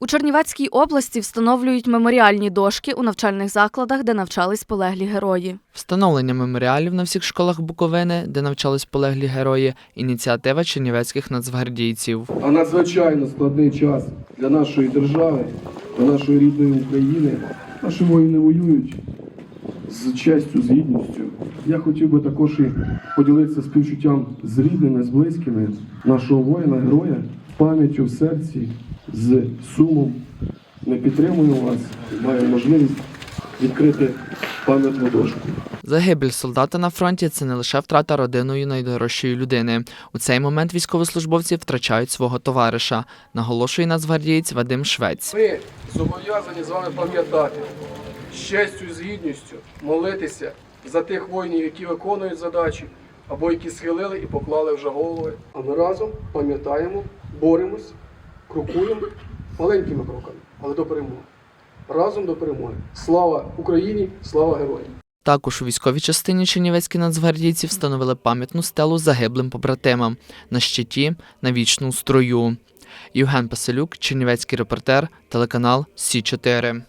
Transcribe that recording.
У Чернівецькій області встановлюють меморіальні дошки у навчальних закладах, де навчались полеглі герої. Встановлення меморіалів на всіх школах Буковини, де навчались полеглі герої, ініціатива чернівецьких нацгвардійців. а надзвичайно складний час для нашої держави, для нашої рідної України. Наші воїни воюють з честю, з гідністю. Я хотів би також і поділитися співчуттям з рідними, з близькими нашого воїна, героя, пам'яттю в серці, з сумом. Ми підтримуємо вас, маємо можливість відкрити пам'ятну дошку. Загибель солдата на фронті це не лише втрата родиною найдорожчої людини. У цей момент військовослужбовці втрачають свого товариша, наголошує нацгвардієць Вадим Швець. Ми зобов'язані з вами пам'ятати з честю і з гідністю молитися за тих воїнів, які виконують задачі, або які схилили і поклали вже голови. А ми разом пам'ятаємо, боремось, крокуємо маленькими кроками, але до перемоги. Разом до перемоги. Слава Україні, слава героям! Також у військовій частині чернівецькі нацгвардійці встановили пам'ятну стелу загиблим побратимам на щиті на вічну строю. Євген Паселюк, Чернівецький репортер, телеканал Сі 4